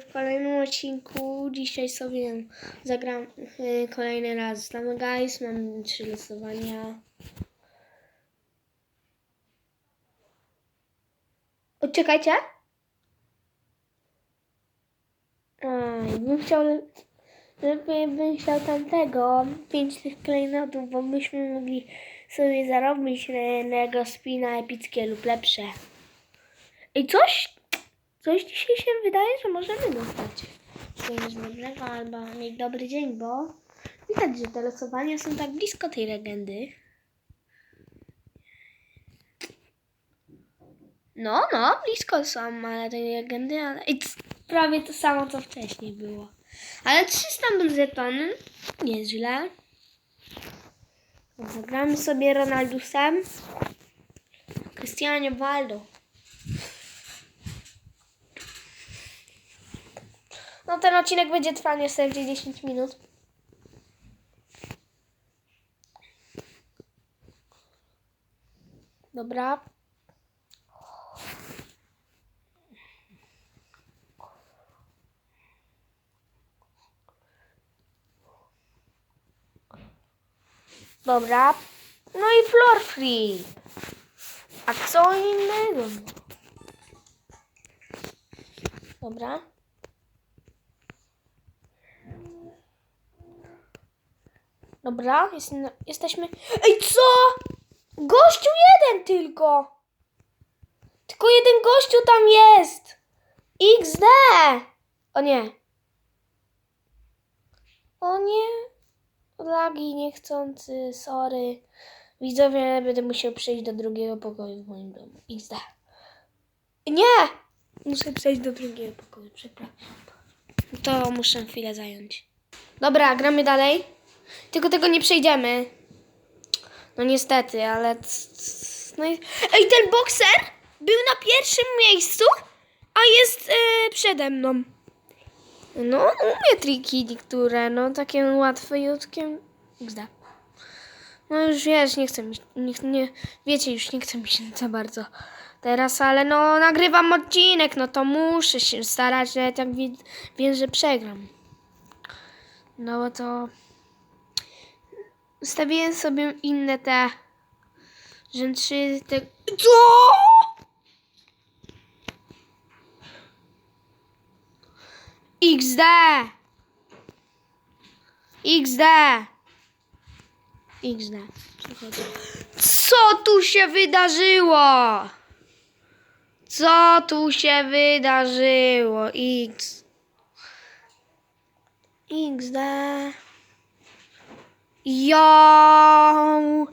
W kolejnym odcinku dzisiaj sobie zagram y, kolejny raz Slamy Guys. Mam trzy losowania. O, czekajcie. Aj, bym chciał... Lepiej bym chciał tamtego. Pięć tych klejnotów, bo byśmy mogli sobie zarobić na jednego spina epickie lub lepsze. I coś Coś dzisiaj się wydaje, że możemy dostać czegoś dobrego albo mieć dobry dzień, bo widać, że te losowania są tak blisko tej legendy. No, no, blisko są, ale tej legendy, ale prawie to samo, co wcześniej było. Ale 300 benzetony, nieźle. Zagramy sobie Ronaldusem. Cristiano Waldo. No ten odcinek będzie trwał niestety 10 minut. Dobra. Dobra. No i floor free. A co innego? Dobra. Dobra, jest, jesteśmy. Ej, co? Gościu jeden tylko! Tylko jeden gościu tam jest! XD! O nie. O nie. Lagi niechcący, sorry. Widzowie, będę musiał przejść do drugiego pokoju w moim domu. XD. Nie! Muszę przejść do drugiego pokoju, przepraszam. To muszę chwilę zająć. Dobra, gramy dalej. Tylko tego nie przejdziemy. No niestety, ale... No i... Ej, ten bokser był na pierwszym miejscu, a jest e, przede mną. No, umie triki niektóre, no takie łatwe. Gzda. No już wiesz, nie chcę mi, nie, nie, wiecie, już nie chcę mi się za bardzo teraz, ale no nagrywam odcinek, no to muszę się starać, że tak wie, wiem, że przegram. No bo to... Ustawiłem sobie inne te rzędrzy te... Co? XD! XD! XD. Co tu się wydarzyło? Co tu się wydarzyło? X. XD. Jo!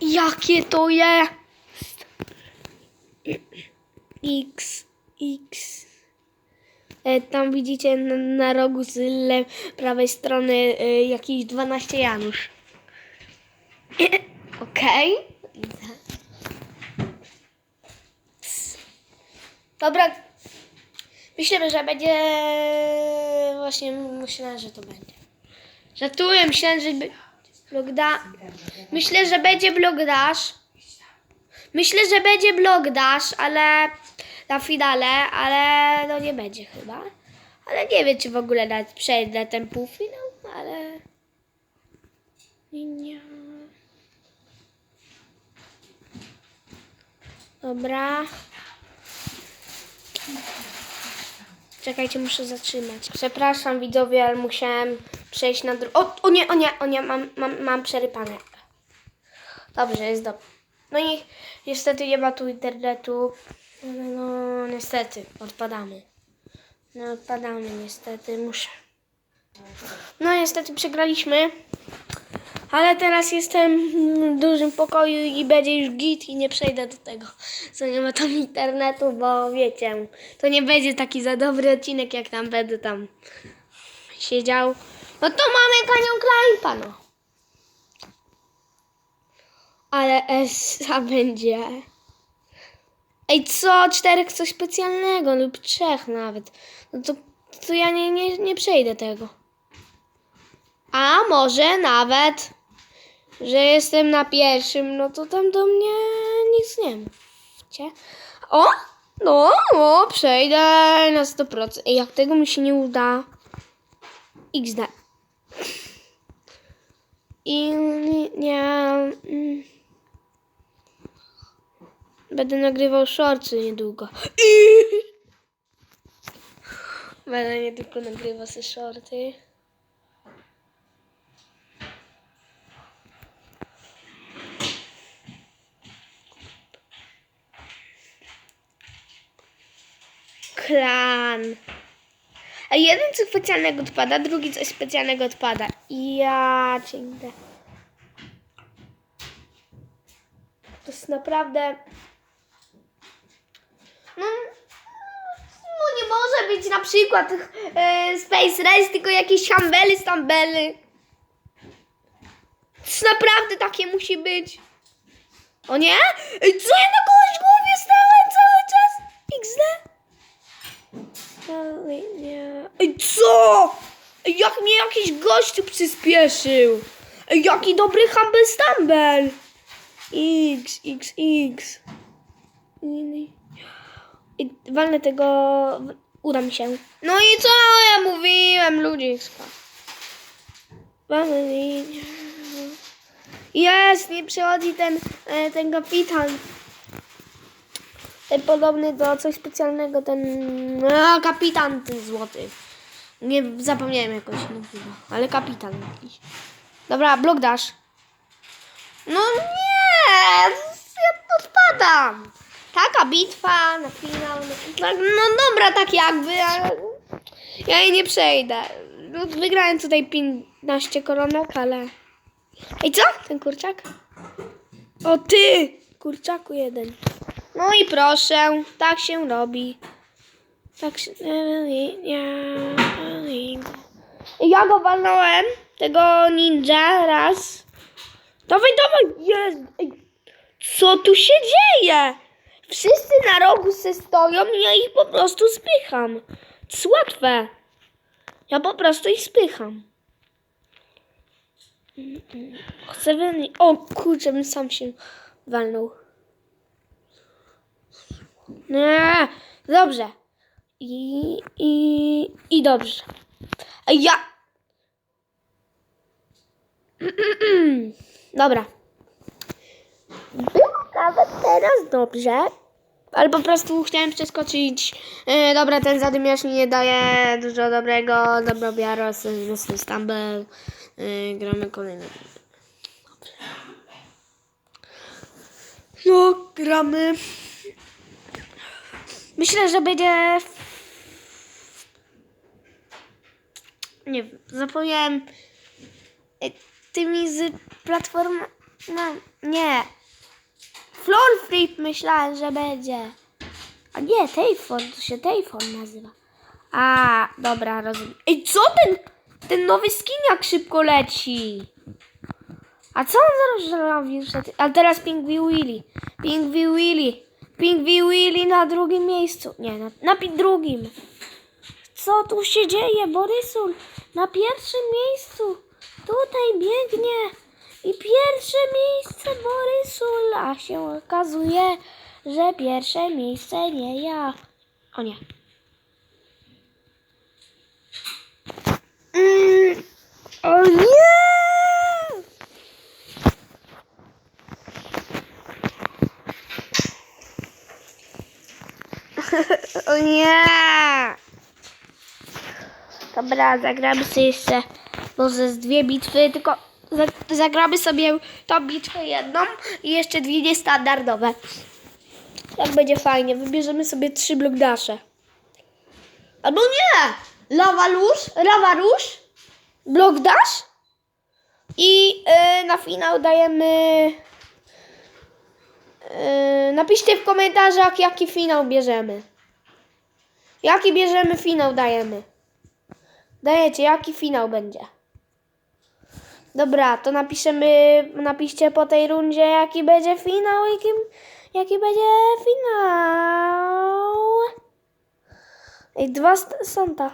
Jakie to jest? X, X. E, tam widzicie na, na rogu z le, prawej strony e, jakiś 12 Janusz. Okej. Dobra. Myślę, że będzie... Właśnie myślę, że to będzie. Żartuję, myślałem, że... Blogda... Myślę, że będzie blogdash. Myślę, że będzie blogdash, ale... Na finale, ale no nie będzie chyba. Ale nie wiem, czy w ogóle nawet przejdę ten półfinał, ale... Nie. Dobra. Czekajcie, muszę zatrzymać. Przepraszam widzowie, ale musiałem przejść na drugą. O, o nie, o nie, o nie, mam, mam, mam przerypane. Dobrze, jest dobrze. No i niestety nie ma tu internetu. Ale no, niestety, odpadamy. No, odpadamy niestety, muszę. No, niestety przegraliśmy. Ale teraz jestem w dużym pokoju i będzie już git i nie przejdę do tego, co nie ma tam internetu, bo wiecie, to nie będzie taki za dobry odcinek, jak tam będę tam siedział. No to mamy kanią Klajpa, no. Ale Esa będzie. Ej, co? Czterech coś specjalnego lub trzech nawet. No to, to ja nie, nie, nie przejdę tego. A może nawet, że jestem na pierwszym, no to tam do mnie nic nie mówcie. O! No, no, przejdę na 100%. Ej, jak tego mi się nie uda. XD. I nie mm. Będę nagrywał shortsy niedługo. Będę nie tylko nagrywał se shorty. Klan. Jeden coś specjalnego odpada, drugi coś specjalnego odpada. Ja cię idę. To jest naprawdę... No, no nie może być na przykład e, Space Race, tylko jakieś hambely, stambely. To naprawdę takie musi być. O nie? Co ja na kogoś głowie stałem Ej, co? Ej, jak mnie jakiś gościu przyspieszył. Ej, jaki dobry Humble Stumble. X, X, X. I walnę tego... Uda mi się. No i co ja mówiłem, ludziska. Linię. Jest, nie przychodzi ten, e, ten kapitan. Ten podobny do coś specjalnego, ten a, kapitan ten złoty. Nie zapomniałem jakoś nazywa, ale kapitan jakiś. Dobra, blok dash. No nie, ja odpadam. Taka bitwa na finał. No, tak, no dobra, tak jakby, ale ja jej nie przejdę. No, wygrałem tutaj 15 koronek, ale... Ej, co? Ten kurczak? O ty! Kurczaku jeden. No i proszę, tak się robi. Tak się... Ja go walnąłem, tego ninja, raz. Dawaj, dawaj! Jest. Co tu się dzieje? Wszyscy na rogu se stoją i ja ich po prostu spycham. To jest łatwe. Ja po prostu ich spycham. Chcę wyni... O kurczę, bym sam się walnął. Nie, dobrze. I, i, i dobrze. A ja... Dobra. Było nawet teraz dobrze. Ale po prostu chciałem przeskoczyć. E, dobra, ten zadymiarz mi nie daje dużo dobrego. Dobra, Biaros, mocny stumble. E, gramy kolejny. No, gramy. Myślę, że będzie. Nie wiem, zapomniałem. E, Tymi z platform. No, nie. Floor Flip myślałem, że będzie. A nie, Tayfon, to się Tayfon nazywa. A, dobra, rozumiem. Ej, co ten, ten nowy skin jak szybko leci? A co on zaraz robił? A teraz Pingwi Willy. Pingwi Willy. Pingwi Willy na drugim miejscu. Nie, na, na drugim. Co tu się dzieje, Borysul? Na pierwszym miejscu. Tutaj biegnie. I pierwsze miejsce Borysul. A się okazuje, że pierwsze miejsce nie ja. O nie. Mm, o nie! O nie! Dobra, zagramy sobie jeszcze może z dwie bitwy, tylko za- zagramy sobie tą bitwę jedną i jeszcze dwie niestandardowe. Tak będzie fajnie. Wybierzemy sobie trzy blokdasze. Albo nie! Lawa róż, lawa róż, blok dash i yy, na finał dajemy... Yy, napiszcie w komentarzach, jaki finał bierzemy. Jaki bierzemy finał dajemy. Dajecie, jaki finał będzie. Dobra, to napiszemy, napiszcie po tej rundzie, jaki będzie finał i kim, jaki będzie finał. Ej, dwa santa.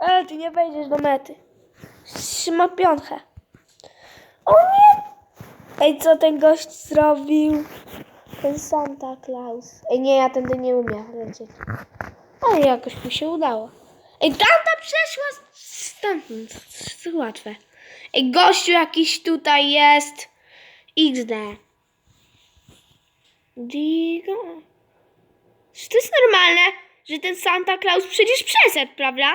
Eee, ty nie wejdziesz do mety. Trzyma piąchę. O nie! Ej, co ten gość zrobił? Ten Santa Claus. Ej, nie, ja tędy nie umiem lecieć. Ale jakoś mi się udało. Ej, tata przeszła s- stamtąd. To łatwe. Ej, gościu jakiś tutaj jest. XD. Digo. Czy to jest normalne, że ten Santa Claus przecież przeszedł, prawda?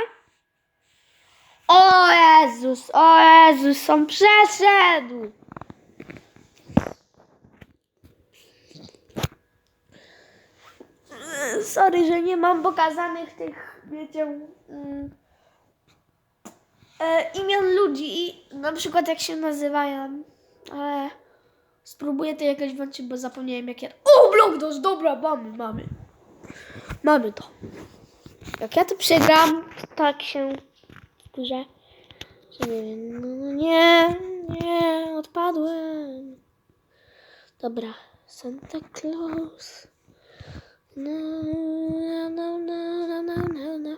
O Jezus, o Jezus, on przeszedł. Sorry, że nie mam pokazanych tych, wiecie, mm, e, imion ludzi, na przykład jak się nazywają, ale spróbuję to jakoś włączyć, bo zapomniałem jak ja... O, Blockdos, dobra, mamy, mamy. Mamy to. Jak ja to przegram, tak się wkurzę, wiem, no nie, nie, odpadłem. Dobra, Santa Claus. No, no, no, no, no, no, no.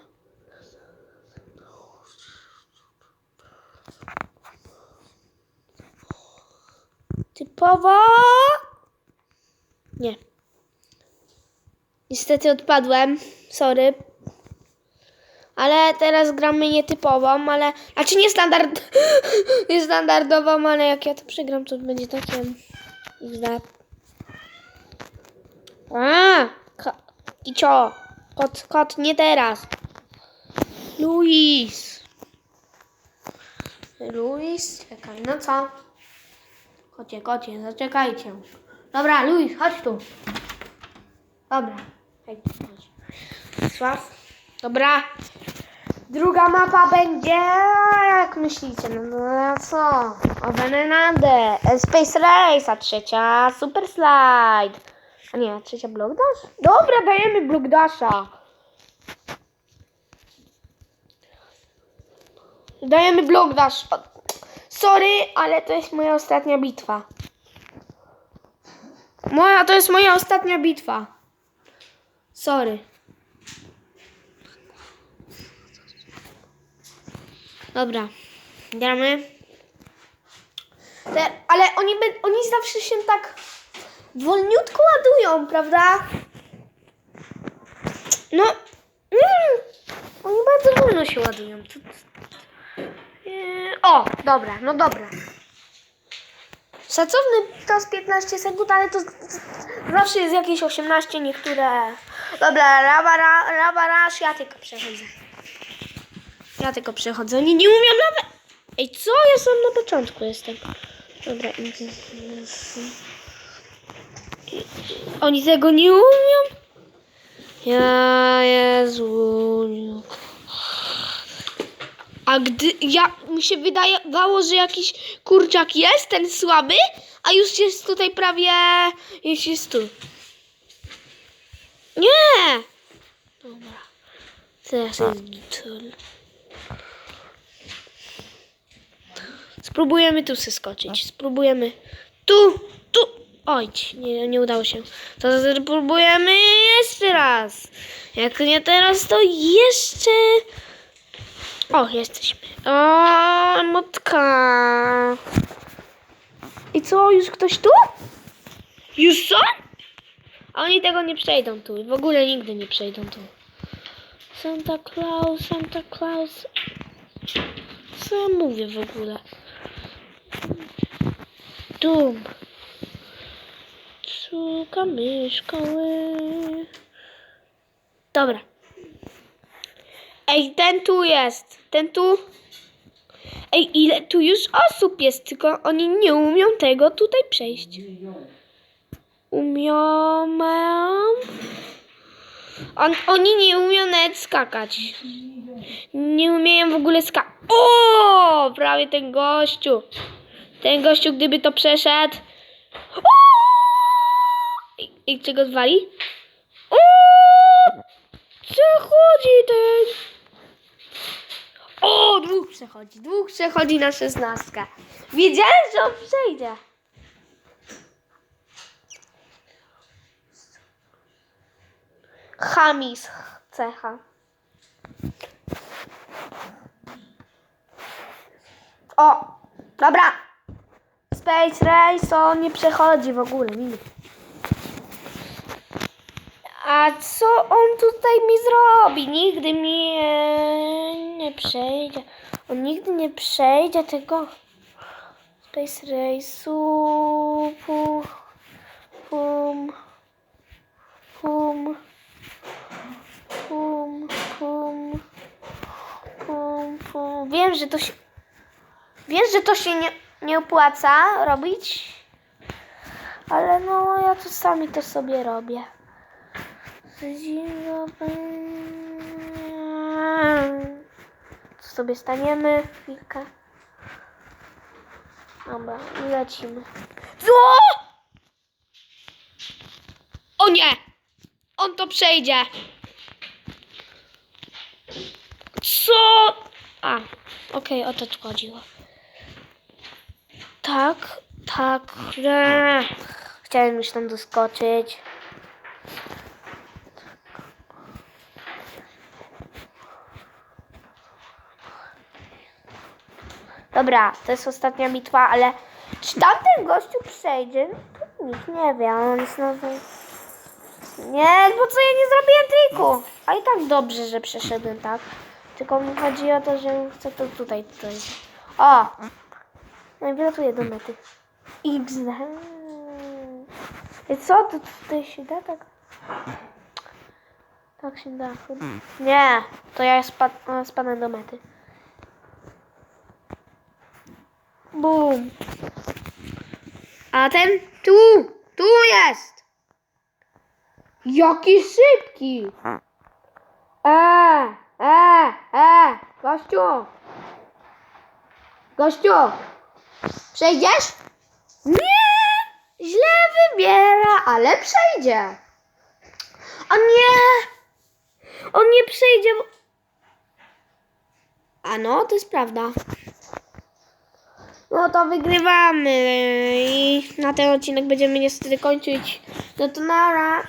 Typowo. Nie. Niestety odpadłem. Sorry. Ale teraz gramy nietypową, ale. Znaczy nie standard. nie standardową, ale jak ja to przegram, to będzie takie. XD. A! Ko- Kicio! Kot, kot, nie teraz. Luis! Luis, czekaj, no co? Kocie, kocie, zaczekajcie. Dobra, Luis, chodź tu. Dobra, hej. Sław. Dobra. Druga mapa będzie, jak myślicie, no, no co? O Venenade, Space Race, a trzecia Super Slide. A nie, trzecia Block Dash? Dobra, dajemy Block Dasha. Dajemy Block Dash. O, Sorry, ale to jest moja ostatnia bitwa. Moja, to jest moja ostatnia bitwa. Sorry. Dobra, gramy. Ale oni, oni zawsze się tak wolniutko ładują, prawda? No, nie wiem, oni bardzo wolno się ładują. Eee, O, dobra, no dobra. Szacowny to z 15 sekund, ale to zawsze jest jakieś 18, niektóre. Dobra, lava, ra, lava rush, ja tylko przechodzę. Ja tylko przechodzę. Oni nie umiem nawet. Ej, co? Ja sam na początku jestem. Dobra. Oni tego nie umią? Ja, Jezu. A gdy ja mi się wydawało, że jakiś kurczak jest, ten słaby, a już jest tutaj prawie. Już jest tu. Nie! Dobra. Teraz jest gitul. Spróbujemy tu zeskoczyć. Spróbujemy. Tu, tu. Oj, nie, nie udało się. To spróbujemy jeszcze raz. Jak nie teraz, to jeszcze. O, jesteśmy. O, motka. I co, już ktoś tu? Już są? A oni tego nie przejdą tu. W ogóle nigdy nie przejdą tu. Santa Claus, Santa Claus. Co ja mówię w ogóle? Dum. Szukamy szkoły. Dobra. Ej, ten tu jest. Ten tu. Ej, ile tu już osób jest, tylko oni nie umią tego tutaj przejść. Umią. On, oni nie umieją nawet skakać. Nie umieją w ogóle skakać. O! Prawie ten gościu. Ten gościu, gdyby to przeszedł. O! I, czego zwali? O! Przechodzi ten. O, dwóch przechodzi. Dwóch przechodzi na szesnastkę. Wiedziałem, że on przejdzie. Hamis cecha. O, dobra. Space Race on nie przechodzi w ogóle. A co on tutaj mi zrobi? Nigdy mnie nie przejdzie. On nigdy nie przejdzie tego Space Race'u. Pu- Pum. Pum. Pum. Pum. Pum. Pum. Wiem, że to się... Wiesz, że to się nie, nie opłaca robić? Ale no, ja to sami to sobie robię. Sobie staniemy? Chwilkę. Dobra, lecimy. Co? O nie! On to przejdzie. Co? A, okej, o to tu chodziło. Tak, tak. Nie. Chciałem już tam doskoczyć. Dobra, to jest ostatnia bitwa, ale czy tamten gościu przejdzie? To nikt nie wie, on znowu... Nie, bo co ja nie zrobiłem triku? A i tak dobrze, że przeszedłem, tak? Tylko mi chodzi o to, że chcę to tutaj przejść. O! No i wylatuję do mety. XD. I co? To tutaj się da tak? Tak się da. Nie, to ja spad spadnę do mety. Bum. A ten tu, tu jest. Jaki szybki. E, e, e, gościu. Gościu. Przejdziesz? Nie, źle wybiera, ale przejdzie. A nie, on nie przejdzie. A no, to jest prawda. No to wygrywamy i na ten odcinek będziemy niestety kończyć. No to nara.